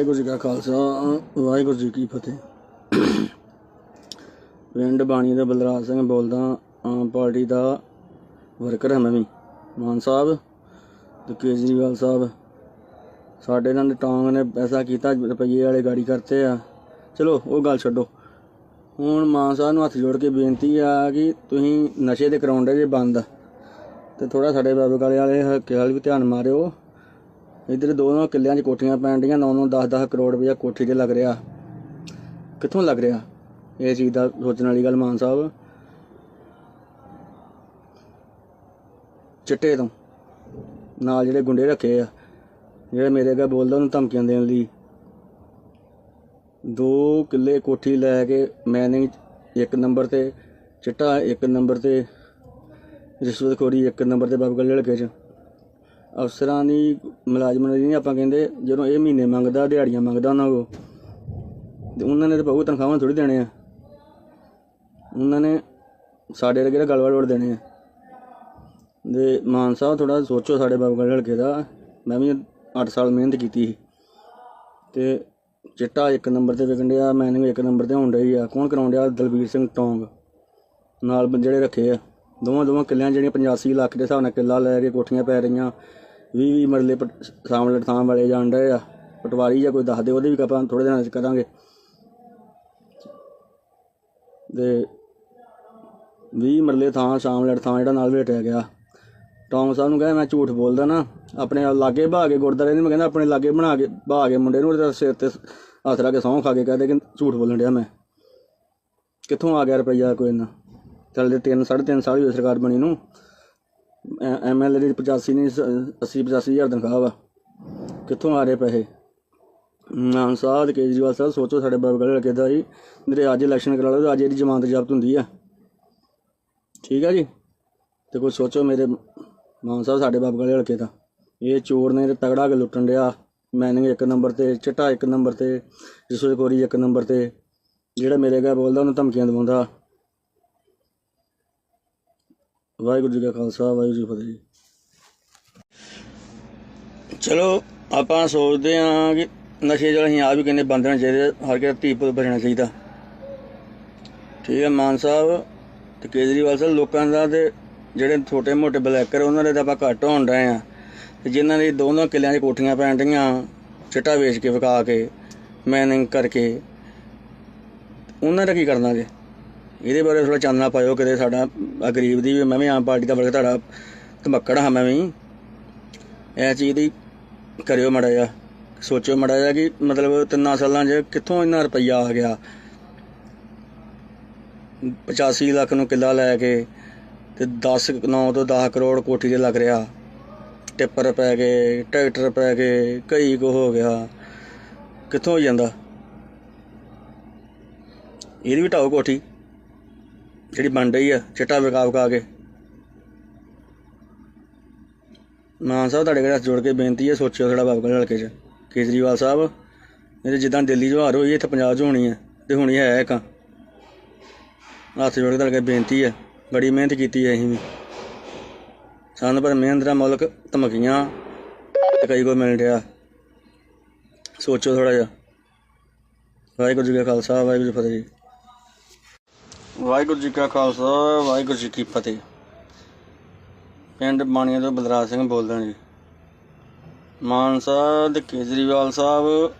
ਵਾਹਿਗੁਰੂ ਜੀ ਕਾ ਖਾਲਸਾ, ਵਾਹਿਗੁਰੂ ਜੀ ਕੀ ਫਤਿਹ। ਪਿੰਡ ਬਾਣੀ ਦਾ ਬਲਰਾਜ ਸਿੰਘ ਬੋਲਦਾ, ਆਮ ਪਾਰਟੀ ਦਾ ਵਰਕਰ ਹਾਂ ਮੈਂ ਵੀ, ਮਾਨ ਸਾਹਿਬ ਤੇ ਕੇਜਰੀਵਾਲ ਸਾਹਿਬ। ਸਾਡੇ ਨਾਲ ਟੌਂਗ ਨੇ ਪੈਸਾ ਕੀਤਾ, ਰੁਪਈਏ ਵਾਲੇ ਗਾੜੀ ਕਰਤੇ ਆ। ਚਲੋ, ਉਹ ਗੱਲ ਛੱਡੋ। ਹੁਣ ਮਾਨ ਸਾਹਿਬ ਨੂੰ ਹੱਥ ਜੋੜ ਕੇ ਬੇਨਤੀ ਆ ਕਿ ਤੁਸੀਂ ਨਸ਼ੇ ਦੇ ਕਰਾਉਂਦੇ ਜੇ ਬੰਦ। ਤੇ ਥੋੜਾ ਸਾਡੇ ਬਾਬੇ ਕਾਲੇ ਵਾਲੇ ਹੱਕੇ ਵੱਲ ਵੀ ਧਿਆਨ ਮਾਰਿਓ। ਇੱਧਰ ਦੋਨੋਂ ਕਿੱਲਿਆਂ 'ਚ ਕੋਠੀਆਂ ਪੈਣ ਡੀਆਂ 9 9 10 10 ਕਰੋੜ ਰੁਪਇਆ ਕੋਠੀ ਤੇ ਲੱਗ ਰਿਹਾ। ਕਿੱਥੋਂ ਲੱਗ ਰਿਹਾ? ਇਹ ਚੀਜ਼ ਦਾ ਸੋਚਣ ਵਾਲੀ ਗੱਲ ਮਾਨ ਸਾਹਿਬ। ਚਿੱਟੇ ਤੋਂ। ਨਾਲ ਜਿਹੜੇ ਗੁੰਡੇ ਰੱਖੇ ਆ, ਜਿਹੜੇ ਮੇਰੇ ਅੱਗੇ ਬੋਲਦਾ, ਉਹਨੂੰ ਧਮਕੀਆਂ ਦੇਣ ਲਈ। ਦੋ ਕਿੱਲੇ ਕੋਠੀ ਲੈ ਕੇ ਮੈਨਿੰਗ ਇੱਕ ਨੰਬਰ ਤੇ, ਚਿੱਟਾ ਇੱਕ ਨੰਬਰ ਤੇ, ਰਿਸ਼ਵਤਖੋਰੀ ਇੱਕ ਨੰਬਰ ਤੇ ਬਾਬੂ ਗੱਲੇ ਲੜਕੇ ਚ। ਅਫਸਰਾਂ ਦੀ ਮੁਲਾਜ਼ਮਾਂ ਦੀ ਨਹੀਂ ਆਪਾਂ ਕਹਿੰਦੇ, ਜਦੋਂ ਇਹ ਮਹੀਨੇ ਮੰਗਦਾ, ਦਿਹਾੜੀਆਂ ਮੰਗਦਾ ਉਹਨਾਂ ਕੋ ਤੇ ਉਹਨਾਂ ਨੇ ਤਾਂ ਬਹੁ ਤਨਖਾਹਾਂ ਥੋੜੀ ਦੇਣੇ ਆ। ਉਹਨਾਂ ਨੇ ਸਾਡੇ ਵਰਗੇ ਦਾ ਗਲਵਾ ਵੜ ਦੇਣੇ ਆ। ਦੇ ਮਾਨ ਸਾਹਿਬ ਥੋੜਾ ਸੋਚੋ ਸਾਡੇ ਬਾਬੂ ਗੱਲੇ ਲੜਕੇ ਦਾ, ਮੈਂ ਵੀ 8 ਸਾਲ ਮਿਹਨਤ ਕੀਤੀ ਸੀ। ਤੇ ਚਿੱਟਾ ਇੱਕ ਨੰਬਰ ਤੇ ਵਿਕਣ ਡਿਆ ਮੈਨਿੰਗ ਇੱਕ ਨੰਬਰ ਤੇ ਹੋਣ ਡਈ ਆ। ਕੌਣ ਕਰਾਉਣ ਡਿਆ? ਦਲਬੀਰ ਸਿੰਘ ਟੌਂਗ। ਨਾਲ ਜਿਹੜੇ ਰੱਖੇ ਆ। ਦੋਵਾਂ ਦੋਵਾਂ ਕਿੱਲਿਆਂ ਜਿਹੜੀਆਂ 85 ਲੱਖ ਦੇ ਹਿਸਾਬ ਨਾਲ ਕਿੱਲਾ ਲੈ ਕੇ ਕੋਠੀਆਂ ਪੈ ਰਹੀਆਂ। 20 20 ਮਰਲੇ ਪਟ- ਸਾਹਮਣੇ ਥਾਂ ਵਾਲੇ ਜਾਣ ਡਏ ਆ। ਪਟਵਾਰੀ ਜਾਂ ਕੋਈ ਦੱਸ ਦੇ, ਉਹਦੇ ਵੀ ਆਪਾਂ ਥੋੜੇ ਦਿਨਾਂ ਚ ਕਰਾਂਗੇ। ਦੇ 20 ਮਰਲੇ ਥਾਂ ਸਾਹਮਣੇ ਥਾਂ ਜਿਹੜਾ ਨਾਲ ਵੇਟਿਆ ਗਿਆ। ਟੌਂਗ ਸਾਹਿਬ ਨੂੰ ਕਹਿੰਦਾ, ਮੈਂ ਝੂਠ ਬੋਲਦਾ ਨਾ। ਆਪਣੇ ਲਾਗੇ ਬਹਾ ਕੇ ਗੁਰਦਾਰੇ ਨੂੰ ਮੈਂ ਕਹਿੰਦਾ, ਆਪਣੇ ਲਾਗੇ ਬਣਾ ਕੇ, ਬਹਾ ਕੇ ਮੁੰਡੇ ਨੂੰ, ਉਹਦੇ ਸਿਰ ਤੇ ਹੱਥ ਲਾ ਕੇ ਸਹੁੰ ਖਾ ਕੇ ਕਹਦੇ ਕਿ ਝੂਠ ਬੋਲਣ ਡਿਆ ਮੈਂ। ਕਿੱਥੋਂ ਆ ਗਿਆ ਰੁਪਈਆ ਕੋਈ ਨਾ ਚੱਲਦੇ 3 3.5 ਸਾਲ ਹੋਏ ਸਰਕਾਰ ਬਣੀ ਨੂੰ। ਐਮਐਲਏ ਦੀ 85 ਨਹੀਂ 80 85 ਹਜ਼ਾਰ ਤਨਖਾਹ ਵਾ। ਕਿੱਥੋਂ ਆ ਰਹੇ ਪੈਸੇ? ਮਾਨ ਸਾਹਿਬ ਕੇਜਰੀਵਾਲ ਸਾਹਿਬ ਸੋਚੋ ਸਾਡੇ ਬਾਬਾ ਗਲੇ ਲਗੇ ਦਾ ਜੀ। ਮੇਰੇ ਅੱਜ ਇਲੈਕਸ਼ਨ ਕਰਾ ਲਓ, ਅੱਜ ਇਹਦੀ ਜ਼ਮਾਨਤ ਜ਼ਬਤ ਹੁੰਦੀ ਆ। ਠੀਕ ਆ ਜੀ? ਤੇ ਕੋਈ ਸੋਚੋ ਮੇਰੇ ਮਾਨ ਸਾਹਿਬ ਸਾਡੇ ਬਾਬਾ ਗਲੇ ਲਗੇ ਦਾ। ਇਹ ਚੋਰ ਨੇ ਤਗੜਾ ਕੇ ਲੁੱਟਣ ਡਿਆ। ਮੈਨਿੰਗ ਇੱਕ ਨੰਬਰ ਤੇ, ਚਿੱਟਾ ਇੱਕ ਨੰਬਰ ਤੇ ਰਿਸ਼ਵਤਖੋਰੀ ਇੱਕ ਨੰਬਰ ਤੇ। ਜਿਹੜਾ ਮੇਰੇ ਅੱਗੇ ਬੋਲਦਾ, ਉਹਨੂੰ ਧਮਕੀਆਂ ਦਵਾਉਂਦਾ। ਵਾਹਿਗੁਰੂ ਜੀ ਕਾ ਖਾਲਸਾ, ਵਾਹਿਗੁਰੂ ਜੀ ਕੀ ਫਤਿਹ ਜੀ। ਚਲੋ, ਆਪਾਂ ਸੋਚਦੇ ਹਾਂ ਕਿ ਨਸ਼ੇ ਜਿਹੜਾ ਅਸੀਂ ਆਪ ਵੀ ਕਹਿੰਦੇ ਬੰਦ ਚਾਹੀਦੇ, ਹਰ ਕਿਸੇ ਧੀ ਪੁੱਤ ਬਚਣਾ ਚਾਹੀਦਾ। ਠੀਕ ਹੈ, ਮਾਨ ਸਾਹਿਬ ਤੇ ਕੇਜਰੀਵਾਲ ਸਾਹਿਬ, ਲੋਕਾਂ ਦਾ ਤੇ ਜਿਹੜੇ ਛੋਟੇ ਮੋਟੇ ਬਲੈਕਰ, ਉਹਨਾਂ ਦੇ ਤਾਂ ਆਪਾਂ ਘੱਟ ਹੋਣ ਰਹੇ ਆ ਤੇ ਜਿਨ੍ਹਾਂ ਦੇ ਦੋਨੋਂ ਕਿੱਲਿਆਂ 'ਚ ਕੋਠੀਆਂ ਪੈਣ ਡੀਆਂ ਚਿੱਟਾ ਵੇਚ ਕੇ ਵਿਕਾ ਕੇ ਮੈਨਿੰਗ ਕਰਕੇ, ਉਹਨਾਂ ਦਾ ਕੀ ਕਰਨਾ ਜੇ? ਇਹਦੇ ਬਾਰੇ ਥੋੜਾ ਚਾਨਣਾ ਪਾਇਓ, ਕਿਤੇ ਸਾਡਾ ਗਰੀਬ ਦੀ ਵੀ, ਮੈਂ ਵੀ ਆਮ ਪਾਰਟੀ ਦਾ ਬਲਕਿ ਤੁਹਾਡਾ ਧਮੱਕੜ ਹਾਂ ਮੈਂ ਵੀ। ਇਹ ਚੀਜ਼ ਦੀ ਕਰਿਓ ਮੜਾ ਜਾ ਸੋਚਿਓ ਮੜਾ ਜਾ ਕਿ ਮਤਲਬ ਤਿੰਨਾਂ ਸਾਲਾਂ 'ਚ ਕਿੱਥੋਂ ਇੰਨਾ ਰੁਪਈਆ ਆ ਗਿਆ। 85 ਲੱਖ ਨੂੰ ਕਿੱਲਾ ਲੈ ਕੇ ਤੇ 10 9 ਤੋਂ 10 ਕਰੋੜ ਕੋਠੀ ਦੇ ਲੱਗ ਰਿਹਾ। ਟਿੱਪਰ ਪੈ ਗਏ, ਟਰੈਕਟਰ ਪੈ ਗਏ, ਕਈ ਕੋ ਹੋ ਗਿਆ। ਕਿੱਥੋਂ ਹੋ ਜਾਂਦਾ? ਇਹਦੀ ਵੀ ਢਾਓ ਕੋਠੀ। ਜਿਹੜੀ ਬਣ ਰਹੀ ਆ, ਚਿੱਟਾ ਵਿਕਾ ਵਿਕਾ ਕੇ। ਮਾਨ ਸਾਹਿਬ ਤੁਹਾਡੇ ਘਰ ਹੱਥ ਜੋੜ ਕੇ ਬੇਨਤੀ ਹੈ ਸੋਚਿਓ ਥੋੜਾ ਬਾਬਾ ਹਲਕੇ 'ਚ। ਕੇਜਰੀਵਾਲ ਸਾਹਿਬ ਇਹ ਜਿੱਦਾਂ ਦਿੱਲੀ 'ਚ ਹਾਰ ਹੋਈ ਇੱਥੇ ਪੰਜਾਬ 'ਚ ਹੋਣੀ ਹੈ ਤੇ ਹੋਣੀ ਹੈ ਇੱਕ। ਹੱਥ ਜੋੜ ਕੇ ਤੁਹਾਡੇ ਕੋਲ ਬੇਨਤੀ ਹੈ ਬੜੀ ਮਿਹਨਤ ਕੀਤੀ ਹੈ ਅਸੀਂ ਵੀ। ਸਾਨੂੰ ਪਰ ਮਿਹਨਤ ਦਾ ਮੁਲਕ ਧਮਕੀਆਂ, ਤੇ ਕਈ ਕੋ ਮਿਲ ਰਿਹਾ। ਸੋਚੋ ਥੋੜਾ ਜਿਹਾ। ਵਾਹਿਗੁਰੂ ਜੀ ਕਾ ਖਾਲਸਾ, ਵਾਹਿਗੁਰੂ ਜੀ ਫਤਿਹ ਜੀ। ਵਾਹਿਗੁਰੂ ਜੀ ਕਾ ਖਾਲਸਾ, ਵਾਹਿਗੁਰੂ ਜੀ ਕੀ ਫਤਿਹ। ਪਿੰਡ ਬਾਣੀਆਂ ਤੋਂ ਬਲਰਾਜ ਸਿੰਘ ਬੋਲਦਾ ਜੀ। ਮਾਨ ਸਾਹਿਬ ਤੇ ਕੇਜਰੀਵਾਲ ਸਾਹਿਬ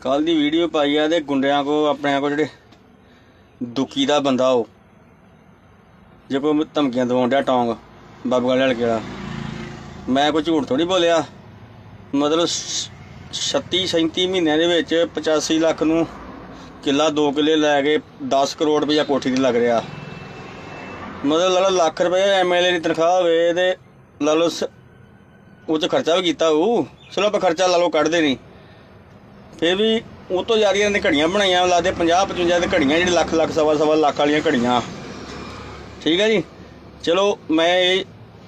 ਕੱਲ ਦੀ ਵੀਡੀਓ ਪਾਈ ਆ ਤੇ ਗੁੰਡਿਆਂ ਕੋ, ਆਪਣਿਆਂ ਕੋ ਜਿਹੜੇ ਦੁਖੀ ਦਾ ਬੰਦਾ ਉਹ। ਜੇ ਕੋਈ ਧਮਕੀਆਂ ਦਵਾਉਣ ਡਿਆ ਟੌਂਗ, ਬਾਬੂ ਵਾਲੇ ਲੜਕੇ ਵਾਲਾ। ਮੈਂ ਕੋਈ ਝੂਠ ਥੋੜੀ ਬੋਲਿਆ। ਮਤਲਬ 36 37 ਮਹੀਨਿਆਂ ਦੇ ਵਿੱਚ 85 ਲੱਖ ਨੂੰ ਕਿੱਲਾ 2 ਕਿੱਲੇ ਲੈ ਕੇ 10 ਕਰੋੜ ਰੁਪਇਆ ਕੋਠੀ ਤੇ ਲੱਗ ਰਿਹਾ। ਮਤਲਬ ਲਾ ਲਓ ਲੱਖ ਰੁਪਏ ਐਮਐਲਏ ਦੀ ਤਨਖਾਹ ਹੋਵੇ ਤੇ ਲਾ ਲਓ ਸ- ਉਹ ਤੇ ਖਰਚਾ ਵੀ ਕੀਤਾ ਉਹ ਚਲੋ ਆਪਾਂ ਖਰਚਾ ਲਾ ਲਓ, ਕੱਢਦੇ ਨਹੀਂ ਫਿਰ ਵੀ ਉਹ ਤੋਂ ਜ਼ਿਆਦੀਆਂ ਨੇ ਘੜੀਆਂ ਬਣਾਈਆਂ ਲਾਦੇ 50 55 ਦੇ ਘੜੀਆਂ ਜਿਹੜੀ ਲੱਖ ਲੱਖ, ਸਵਾ ਸਵਾ ਲੱਖ ਵਾਲੀਆਂ ਘੜੀਆਂ। ਠੀਕ ਹੈ ਜੀ? ਚਲੋ ਮੈਂ ਇਹ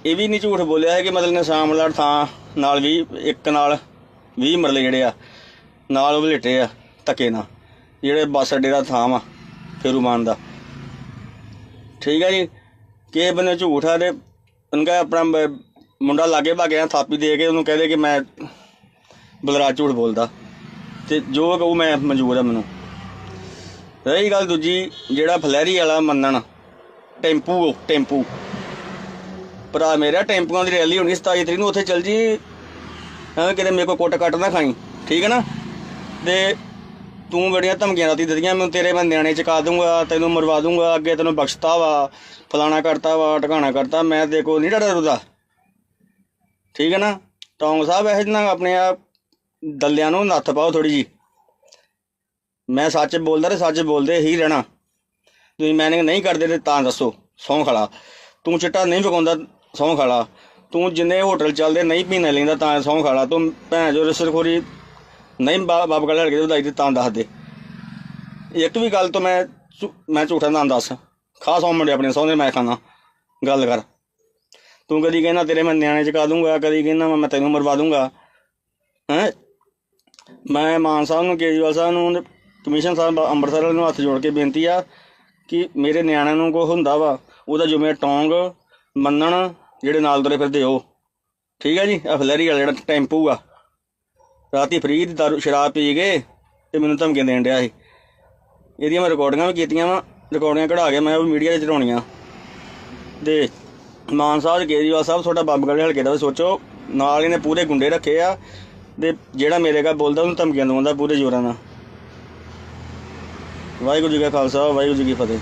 ਇਹ ਵੀ ਨਹੀਂ ਝੂਠ ਬੋਲਿਆ ਹੈ ਕਿ ਮਤਲਬ ਨੇ ਸਾਮਲੜ ਥਾਂ ਨਾਲ ਵੀ ਇੱਕ ਨਾਲ 20 ਮਰਲੇ ਜਿਹੜੇ ਆ, ਨਾਲ ਉਹ ਲੇਟੇ ਆ ਧੱਕੇ ਨਾਲ। ਜਿਹੜੇ ਬੱਸ ਅੱਡੇ ਦਾ ਥਾਂ ਵਾ ਫੇਰੂਮਾਨ ਦਾ। ਠੀਕ ਹੈ ਜੀ? ਕਿ ਬੰਨੇ ਝੂਠ ਆ ਤੇ ਉਹਨੂੰ ਆਪਣਾ ਮੁੰਡਾ ਲਾਗੇ ਭਾਗਿਆ ਥਾਪੀ ਦੇ ਕੇ ਉਹਨੂੰ ਕਹਦੇ ਕਿ ਮੈਂ ਬਲਰਾਜ ਝੂਠ ਬੋਲਦਾ। ਤੇ ਜੋ ਕਹੂ ਮੈਂ ਮਨਜ਼ੂਰ ਆ ਮੈਨੂੰ। ਰਹੀ ਗੱਲ ਦੂਜੀ, ਜਿਹੜਾ ਫਲੈਰੀ ਵਾਲਾ ਮੰਨਣ, ਟੈਂਪੂ ਟੈਂਪੂ। ਭਰਾ ਮੇਰਾ ਟੈਂਪੂਆਂ ਦੀ ਰੈਲੀ ਹੋਣੀ 27 ਤਰੀਕ ਨੂੰ, ਉੱਥੇ ਚੱਲ ਜੀ। ਐਵੇਂ ਕਿਤੇ ਮੇਰੇ ਕੋਲ ਕੁੱਟ ਕੱਟ ਨਾ ਖਾਈ। ਠੀਕ ਹੈ ਨਾ? ਤੇ ਤੂੰ ਬੜੀਆਂ ਧਮਕੀਆਂ ਰਾਤੀ ਦਿੱਤੀਆਂ, ਮੈਂ ਤੇਰੇ ਮੈਂ ਨਿਆਣੇ ਚਕਾ ਦੂੰਗਾ, ਤੈਨੂੰ ਮਰਵਾ ਦੂੰਗਾ, ਅੱਗੇ ਤੈਨੂੰ ਬਖਸ਼ਤਾ ਵਾ, ਫਲਾਣਾ ਕਰਤਾ ਵਾ, ਟਿਕਾਣਾ ਕਰਤਾ, ਮੈਂ ਦੇਖੋ ਨਹੀਂ ਡਰਦਾ ਰੁਦਾ। ਠੀਕ ਹੈ ਨਾ? ਟੌਂਗ ਸਾਹਿਬ, ਇਹ ਨਾ ਆਪਣੇ ਆ ਦੱਲਿਆਂ ਨੂੰ ਨੱਥ ਪਾਓ ਥੋੜੀ ਜੀ ਮੈਂ ਸੱਚ ਬੋਲਦਾ ਤੇ ਸੱਚ ਬੋਲਦੇ ਹੀ ਰਹਿਣਾ। ਤੁਸੀਂ ਮੈਨਿੰਗ ਨਹੀਂ ਕਰਦੇ ਤੇ ਤਾਂ ਦੱਸੋ, ਸੌਂ ਖਲਾ ਤੂੰ ਚਿੱਟਾ ਨਹੀਂ ਪਕਾਉਂਦਾ ਸੌਂ ਖਲਾ ਤੂੰ ਜਿੰਨੇ ਹੋਟਲ ਚੱਲਦੇ, ਨਹੀਂ ਪੀਣਾ ਲੈਂਦਾ, ਤਾਂ ਸੌਂ ਖਲਾ ਤੂੰ ਭੈਣ ਜੋ ਰਿਸ਼ਤਖੋਰੀ ਨਹੀਂ ਬਾ- ਬਾਪ ਗੱਲ ਲੜ ਕੇ ਵਧਾਈ ਤੇ ਤਾਂ ਦੱਸ ਦੇ ਇੱਕ ਵੀ ਗੱਲ ਤੋਂ ਮੈਂ ਝੂ- ਮੈਂ ਝੂਠਾ ਨਾ ਦੱਸ। ਖਾ ਸੌਂ ਮੁੰਡੇ ਆਪਣੇ ਸੌਂਦੇ ਮੈਂ ਖਾਣਾ ਗੱਲ ਕਰ। ਤੂੰ ਕਦੀ ਕਹਿੰਦਾ ਤੇਰੇ ਮੈਂ ਨਿਆਣੇ ਚਕਾ ਦੂੰਗਾ, ਕਦੀ ਕਹਿੰਦਾ ਮੈਂ ਤੈਨੂੰ ਮਰਵਾ ਦੂੰਗਾ। ਹੈ? ਮੈਂ ਮਾਨ ਸਾਹਿਬ ਨੂੰ, ਕੇਜਰੀਵਾਲ ਸਾਹਿਬ ਨੂੰ ਕਮਿਸ਼ਨ ਸਾਹਿਬ ਅੰਮ੍ਰਿਤਸਰ ਵਾਲਿਆਂ ਨੂੰ ਹੱਥ ਜੋੜ ਕੇ ਬੇਨਤੀ ਆ ਕਿ ਮੇਰੇ ਨਿਆਣਿਆਂ ਨੂੰ ਕੋ ਹੁੰਦਾ ਵਾ, ਉਹਦਾ ਜਿਵੇਂ ਟੌਂਗ, ਮੰਨਣ, ਜਿਹੜੇ ਨਾਲ ਤੁਰੇ ਫਿਰਦੇ ਉਹ। ਠੀਕ ਹੈ ਜੀ? ਆਹ ਫਲੈਰੀ ਵਾਲਾ ਜਿਹੜਾ ਟੈਂਪੂ ਆ। ਰਾਤੀ ਫਰੀ ਦੀ ਦਾਰੂ, ਸ਼ਰਾਬ ਪੀ ਗਏ ਤੇ ਮੈਨੂੰ ਧਮਕੀਆਂ ਦੇਣ ਡਿਆ ਸੀ। ਇਹਦੀਆਂ ਮੈਂ ਰਿਕਾਰਡਿੰਗਾਂ ਵੀ ਕੀਤੀਆਂ ਵਾ ਰਿਕਾਰਡਿੰਗਾਂ ਕਢਾ ਕੇ ਮੈਂ ਉਹ ਮੀਡੀਆ 'ਤੇ ਚੜਾਉਣੀਆਂ ਤੇ ਮਾਨ ਸਾਹਿਬ, ਕੇਜਰੀਵਾਲ ਸਾਹਿਬ, ਤੁਹਾਡਾ ਬਾਬਗੜ੍ਹ ਹਲਕੇ ਦਾ ਵੀ ਸੋਚੋ, ਨਾਲ ਇਹਨੇ ਪੂਰੇ ਗੁੰਡੇ ਰੱਖੇ ਆ ਤੇ ਜਿਹੜਾ ਮੇਰੇ ਕਾ ਬੋਲਦਾ ਉਹਨੂੰ ਧਮਕੀਆਂ ਦਵਾਉਂਦਾ ਪੂਰੇ ਜ਼ੋਰਾਂ ਨਾਲ। ਵਾਹਿਗੁਰੂ ਜੀ ਕਾ ਖਾਲਸਾ, ਵਾਹਿਗੁਰੂ ਜੀ ਕੀ ਫਤਿਹ।